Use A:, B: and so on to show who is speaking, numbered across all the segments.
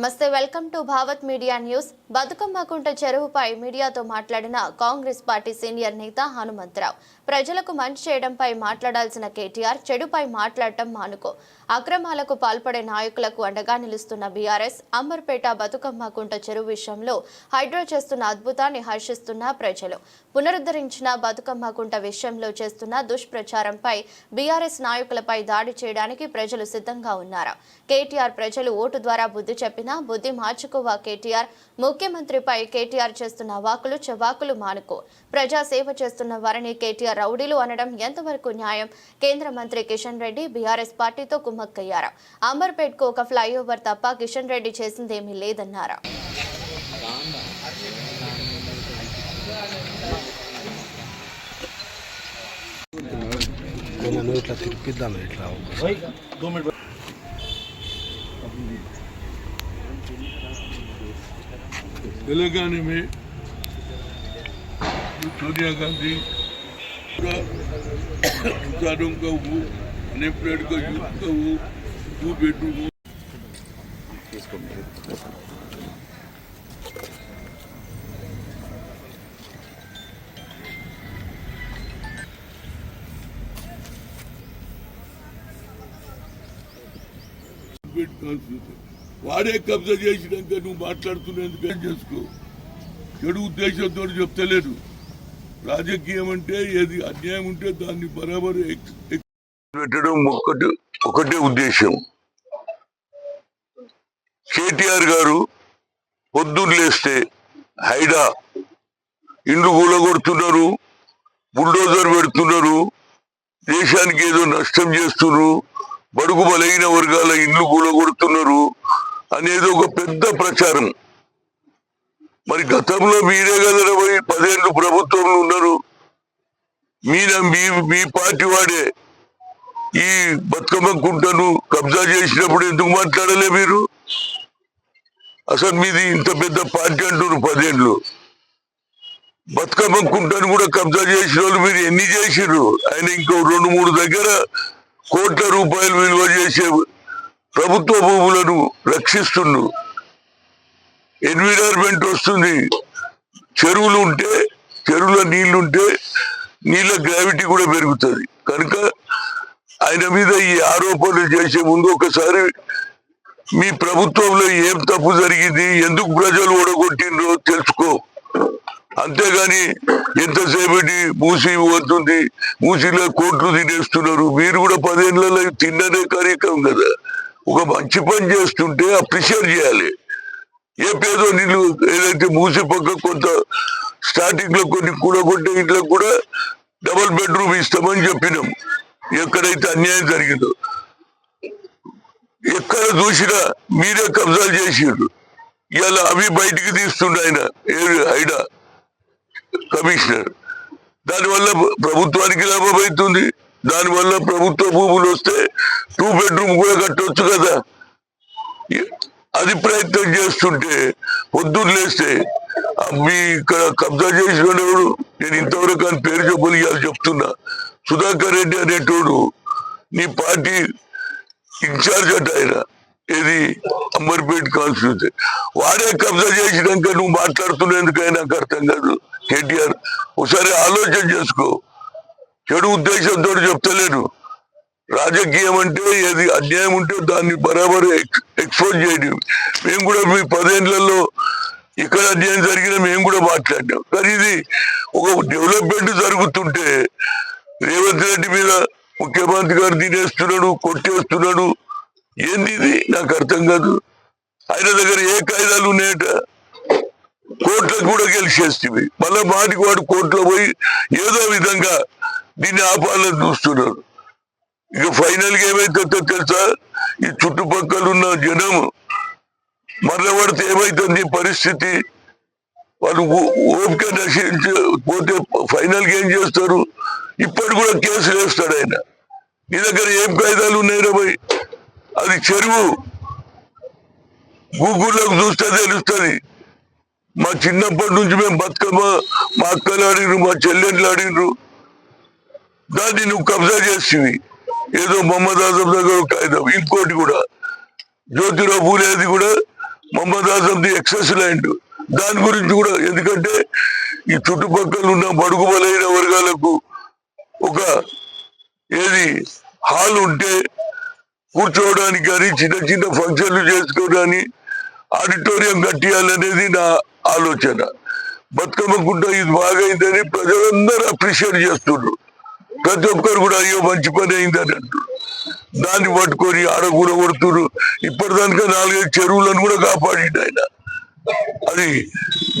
A: నమస్తే welcome to Bhavat media news. Bathukammakunta చెరువుపై మీడియాతో మాట్లాడిన కాంగ్రెస్ పార్టీ సీనియర్ నేత హనుమంతరావు. ప్రజలకు మంచి చేయడంపై మాట్లాడాల్సిన కేటీఆర్ చెడుపై మాట్లాడటం మానుకో. అక్రమాలకు పాల్పడే నాయకులకు అండగా నిలుస్తున్న బీఆర్ఎస్ అంబర్పేట బతుకమ్మకుంట చెరువు విషయంలో హైడ్రో చేస్తున్న అద్భుతాన్ని హర్షిస్తున్న ప్రజలు. పునరుద్ధరించిన బతుకమ్మకుంట విషయంలో చేస్తున్న దుష్ప్రచారంపై బీఆర్ఎస్ నాయకులపై దాడి చేయడానికి ప్రజలు సిద్ధంగా ఉన్నారు? కేటీఆర్ ప్రజలు ఓటు ద్వారా బుద్ధి చెప్పిన బుద్ధి మార్చుకోవా కేటీఆర్? ముఖ్యమంత్రిపై కేటీఆర్ చేస్తున్న వాకులు చవాకులు మానుకో. ప్రజా సేవ చేస్తున్న వారిని కేటీఆర్ రౌడీలు అనడం ఎంతవరకు న్యాయం? కేంద్ర మంత్రి కిషన్ రెడ్డి బీఆర్ఎస్ పార్టీతో కుమ్మక్కయ్యారు. అంబర్పేట్కు ఒక ఫ్లైఓవర్ తప్ప కిషన్ రెడ్డి చేసిందేమీ లేదన్నారు?
B: నేను ఇట్లా తిప్పిద్దాను ఇట్లా.
C: तेलंगाना में सोनिया गांधी का किसानों का वो अनएम्प्लॉयड का यूथ का वो टू बेडरूम వాడే కబ్జా చేసినాక నువ్వు మాట్లాడుతున్నందుకు ఏం చేసుకో? చెడు ఉద్దేశంతో చెప్తలేదు. రాజకీయం అంటే ఏది? అన్యాయం ఉంటే దాన్ని బరాబర్ పెట్టడం ఒక్కటి ఒకటే ఉద్దేశం. కేటీఆర్ గారు పొద్దున్న లేస్తే హైడా ఇండ్లు కూలగొడుతున్నారు బుల్డోజర్ పెడుతున్నారు దేశానికి ఏదో నష్టం చేస్తున్నారు బడుగు బలైన వర్గాల ఇండ్లు కూలగొడుతున్నారు అనేది ఒక పెద్ద ప్రచారం. మరి గతంలో మీరే కదా పోయి పదేళ్ళు ప్రభుత్వంలో ఉన్నారు. మీన మీ మీ పార్టీ వాడే ఈ బతుకమ్మ కుంటను కబ్జా చేసినప్పుడు ఎందుకు మాట్లాడలే మీరు? అసలు మీది ఇంత పెద్ద పార్టీ అంటున్నారు పదేళ్ళు బతుకమ్మ కుంటను కూడా కబ్జా చేసిన వాళ్ళు మీరు ఎన్ని చేసిర్రు? ఆయన ఇంకో రెండు మూడు దగ్గర కోట్ల రూపాయలు విలువ చేసే ప్రభుత్వ భూములను రక్షిస్తుండు. ఎన్విరాన్మెంట్ వస్తుంది. చెరువులు ఉంటే చెరువులో నీళ్ళు ఉంటే నీళ్ళ గ్రావిటీ కూడా పెరుగుతుంది. కనుక ఆయన మీద ఈ ఆరోపణలు చేసే ముందు ఒకసారి మీ ప్రభుత్వంలో ఏం తప్పు జరిగింది ఎందుకు ప్రజలు ఓడగొట్టిండ్రో తెలుసుకో. అంతేగాని ఎంతసేపటి మూసి వస్తుంది మూసిలో కోట్లు తినేస్తున్నారు. మీరు కూడా పదేళ్ళలో తిన్నదే కార్యక్రమం కదా. ఒక మంచి పని చేస్తుంటే అప్రిషియేట్ చేయాలి. ఏ పేదో నీళ్ళు ఏదైతే మూసి పక్క కొంత స్టార్టింగ్లో కొన్ని కూడగొట్టే ఇంట్లో కూడా డబుల్ బెడ్రూమ్ ఇస్తామని చెప్పినాం. ఎక్కడైతే అన్యాయం జరిగిందో. ఎక్కడ చూసినా మీరే కబ్జాలు చేసిండు ఇలా అవి బయటికి తీస్తుండ ఆయన హైడా కమిషనర్. దానివల్ల ప్రభుత్వానికి లాభం అవుతుంది. దానివల్ల ప్రభుత్వ భూములు వస్తే టూ బెడ్రూమ్ కూడా కట్టొచ్చు కదా. అది ప్రయత్నం చేస్తుంటే పొద్దున్న లేస్తే మీ ఇక్కడ కబ్జా చేసిన నేను ఇంతవరకు అని పేరు చెప్పలియాలి చెప్తున్నా. సుధాకర్ రెడ్డి అనేటోడు నీ పార్టీ ఇన్ఛార్జ్ అట ఆయన. ఏది? అంబర్పేట్ కాన్స్టిట్యూన్సీ. వాడే కబ్జా చేసినాక నువ్వు మాట్లాడుతున్నందుకైనా నాకు అర్థం కాదు. కేటీఆర్ ఒకసారి ఆలోచన చేసుకో. చెడు ఉద్దేశంతో చెప్తలేను. రాజకీయం అంటే ఏది? అన్యాయం ఉంటే దాన్ని బరాబర్ ఎక్స్- ఎక్స్పోజ్ చేయడం. మేము కూడా మీ పదేళ్ళలో ఇక్కడ అన్యాయం జరిగిన మేము కూడా మాట్లాడినాం. కానీ ఇది ఒక డెవలప్మెంట్ జరుగుతుంటే రేవంత్ రెడ్డి మీద ముఖ్యమంత్రి గారు తినేస్తున్నాడు కొట్టేస్తున్నాడు. ఏంది ఇది? నాకు అర్థం కాదు. ఆయన దగ్గర ఏ కాయిదాలు ఉన్నాయట? కోర్టులకు కూడా గెలిచేస్తుంది మళ్ళీ మాటికి వాడు కోర్టులో పోయి ఏదో విధంగా దీన్ని ఆపాలని చూస్తున్నాడు ఇక ఫైనల్గా ఏమైతుందో తెలుసా? ఈ చుట్టుపక్కల ఉన్న జనం మరణపడితే ఏమైతుంది పరిస్థితి? వాళ్ళు ఓపిక నశించి పోతే ఫైనల్గా ఏం చేస్తారు? ఇప్పటి కూడా కేసులు వేస్తాడు ఆయన. నీ దగ్గర ఏం కాయిదాలు ఉన్నాయి రా భయ్ అది చెరువు. గూగుల్లోకి చూస్తే తెలుస్తుంది. మా చిన్నప్పటి నుంచి మేము బతుకమ్మ మా అక్కలు ఆడినరు మా చెల్లెళ్ళు ఆడినరు దాన్ని నువ్వు కబ్జా చేస్తుంది ఏదో మహమ్మద్ ఆజం దగ్గర కాగితం ఇంకోటి కూడా. జ్యోతిరావు పూలేది కూడా మహమ్మద్ ది ఎక్సెస్ ల్యాండ్. దాని గురించి కూడా ఎందుకంటే ఈ చుట్టుపక్కల ఉన్న బడుగు బలైన వర్గాలకు ఒక ఏది హాల్ ఉంటే కూర్చోవడానికి కానీ చిన్న చిన్న ఫంక్షన్లు చేసుకోవడానికి ఆడిటోరియం కట్టియాలనేది నా ఆలోచన. బతుకమ్మ గుంట ఇది బాగైందని ప్రజలందరూ అప్రిషియేట్ చేస్తున్నారు ప్రతి ఒక్కరు కూడా అయ్యో మంచి పని అయిందని అంటారు. దాన్ని పట్టుకొని ఆడ కూడా కొడుతురు. ఇప్పటిదానికా నాలుగైదు చెరువులను కూడా కాపాడిండు ఆయన. అది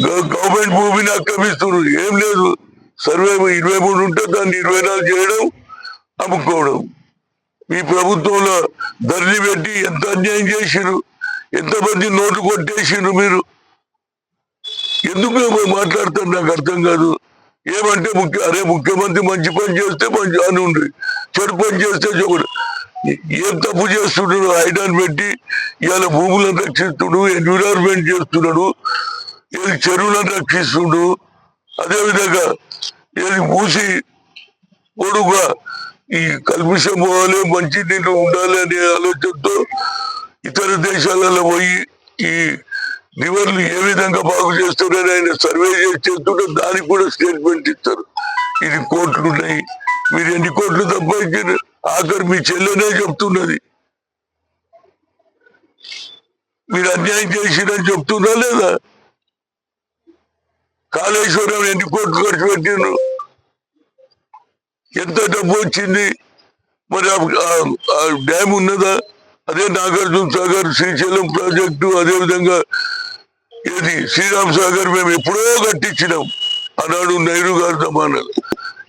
C: గ- గవర్నమెంట్ భూమిని ఆక్రమిస్తున్నారు ఏం లేదు. సర్వే ఇరవై మూడు ఉంటే దాన్ని ఇరవై నాలుగు చేయడం అమ్ముకోవడం. ఈ ప్రభుత్వంలో ధరని పెట్టి ఎంత అన్యాయం చేసిరు ఎంతమంది నోట్లు కొట్టేసిరు మీరు? ఎందుకు ఏమో నాకు అర్థం కాదు. ఏమంటే ముఖ్య అరే ముఖ్యమంత్రి మంచి పని చేస్తే మంచి అని ఉంది చెడు పని చేస్తే చెడు. ఏం తప్పు చేస్తున్నాడు ఐడాన్ పెట్టి ఇవాళ భూములను రక్షిస్తుడు ఎన్విరాన్మెంట్ చేస్తున్నాడు ఏది చెరువులను రక్షిస్తుడు. అదేవిధంగా ఏది మూసి పొడుగా ఈ కల్మిషం పోవాలి మంచి నీళ్ళు ఉండాలి అనే ఆలోచనతో ఇతర దేశాలలో పోయి ఈ రివర్లు ఏ విధంగా బాగు చేస్తున్నారని ఆయన సర్వే చేసి చేస్తుంటే దానికి కూడా స్టేట్మెంట్ ఇస్తారు. ఇది కోట్లు ఉన్నాయి. మీరు ఎన్ని కోట్లు సంపాదించారు? ఆఖరి మీ చెల్లెనే చెప్తున్నది. మీరు అన్యాయం చేసిరని చెప్తున్నా లేదా? కాళేశ్వరం ఎన్ని కోట్లు ఖర్చు పెట్టిను ఎంత డబ్బు వచ్చింది? మరి ఆ డ్యామ్ ఉన్నదా? అదే నాగార్జున సాగర్ శ్రీశైలం ప్రాజెక్టు అదే విధంగా శ్రీరామ్ సాగర్ మేము ఎప్పుడో కట్టించినాం. ఆనాడు నెహ్రూ గారు సమానాలు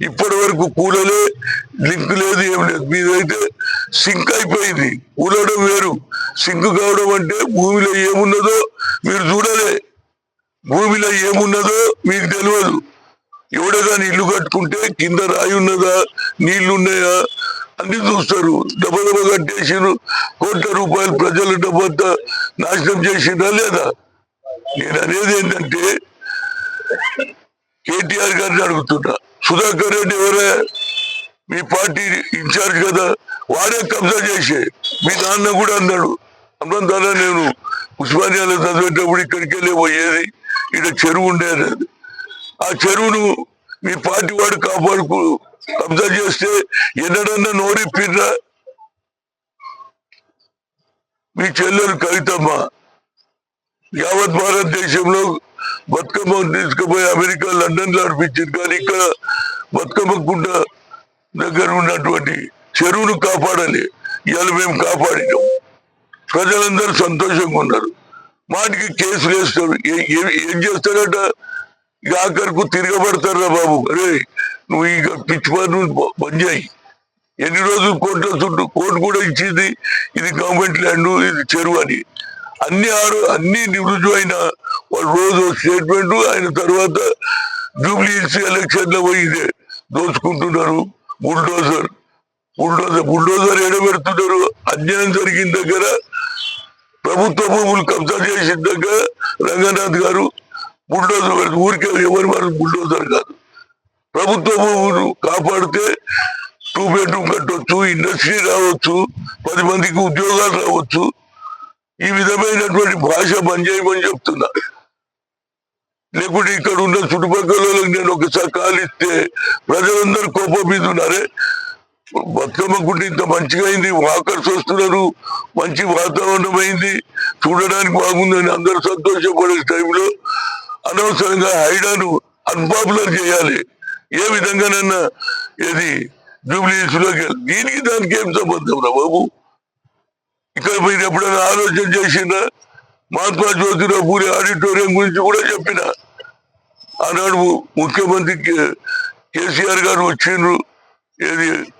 C: ఇప్పటి వరకు కూలలే లింక్ లేదు ఏం లేదు. మీదైతే సింక్ అయిపోయింది. కూలడం వేరు. సింక్ కావడం అంటే భూమిలో ఏమున్నదో మీరు చూడలే. భూమిలో ఏమున్నదో మీకు తెలియదు. ఎవడగాని ఇల్లు కట్టుకుంటే కింద రాయి ఉన్నదా నీళ్ళు ఉన్నాయా అన్ని చూస్తారు. డబ్బ దెబ్బ కట్టేసిరు కోట్ల రూపాయలు ప్రజల డబ్బంతా నాశనం చేసిందా లేదా? నేను అనేది ఏంటంటే కేటీఆర్ గారిని అడుగుతున్నా. సుధాకర్ రెడ్డి ఎవరే? మీ పార్టీ ఇన్ఛార్జ్ కదా. వాడే కబ్జా చేసే. మీ నాన్న కూడా అన్నాడు. అమ్మ నేను ఉస్మానియాలో చదివేటప్పుడు ఇక్కడికి వెళ్ళి పోయేది. ఇక్కడ చెరువు ఉండేది ఆ చెరువును మీ పార్టీ వాడు కాపాడుకు కబ్జా చేస్తే ఎన్నడన్నా నోరిప్పిర్రా? మీ చెల్లెలు కవితమ్మ. యావత్ భారతదేశంలో బతుకమ్మ తీసుకుపోయి అమెరికా లండన్లో అనిపించింది కానీ ఇక్కడ బతుకమ్మ కుంట దగ్గర ఉన్నటువంటి చెరువును కాపాడాలి ఇవాళ మేము కాపాడినాం. ప్రజలందరూ సంతోషంగా ఉన్నారు. మాటికి కేసులు వేస్తారు ఏం చేస్తారట? ఆఖరికు తిరగబడతారా బాబు. అరే నువ్వు ఇక పిచ్చి పని బ- బంద్ చేయి. ఎన్ని రోజులు కోర్టులో చుట్టూ కోర్టు కూడా ఇచ్చింది ఇది గవర్నమెంట్ ల్యాండ్ ఇది చెరువు అని. అన్ని ఆరు అన్ని రుజువు అయిన వాళ్ళు రోజు స్టేట్మెంట్ ఆయన తర్వాత జూబ్లీ హిల్స్ ఎలక్షన్లో పోయి ఇదే దోచుకుంటున్నారు. బుల్డోజర్. బుల్డోజర్ బుల్డోజర్ ఎడబెడుతున్నారు. అన్యాయం జరిగిన దగ్గర ప్రభుత్వ భూములు కబ్జా చేసిన దగ్గర రంగనాథ్ గారు బుల్డోజర్ ఊరికే ఎవరి వాళ్ళు బుల్డోజర్ కాదు. ప్రభుత్వం ఊరు కాపాడితే టూ బెడ్రూమ్ కట్టవచ్చు ఇండస్ట్రీ రావచ్చు పది మందికి ఉద్యోగాలు రావచ్చు. ఈ విధమైనటువంటి భాష పనిచేయమని చెప్తున్నా. లేకుంటే ఇక్కడ ఉన్న చుట్టుపక్కల నేను ఒకసారి కాలిస్తే ప్రజలందరూ కోపం మీద ఉన్నారే బతుకమ్మకుంటే ఇంత మంచిగా అయింది వాకర్స్ వస్తున్నారు మంచి వాతావరణం అయింది చూడడానికి బాగుందని అందరూ సంతోషపడే టైంలో అనవసరంగా హైడాను అన్పాపులర్ చేయాలి. ఏ విధంగానన్నా ఏది జూబ్లీస్లోకి దీనికి దానికి ఏం సంబంధం రా బాబు? ఇక్కడ మీరు ఎప్పుడైనా ఆలోచన చేసిన మహాత్మా జ్యోతిరావు పూరి ఆడిటోరియం గురించి కూడా చెప్పిన. ఆనాడు ముఖ్యమంత్రి కే- కేసీఆర్ గారు వచ్చిండ్రు. ఏది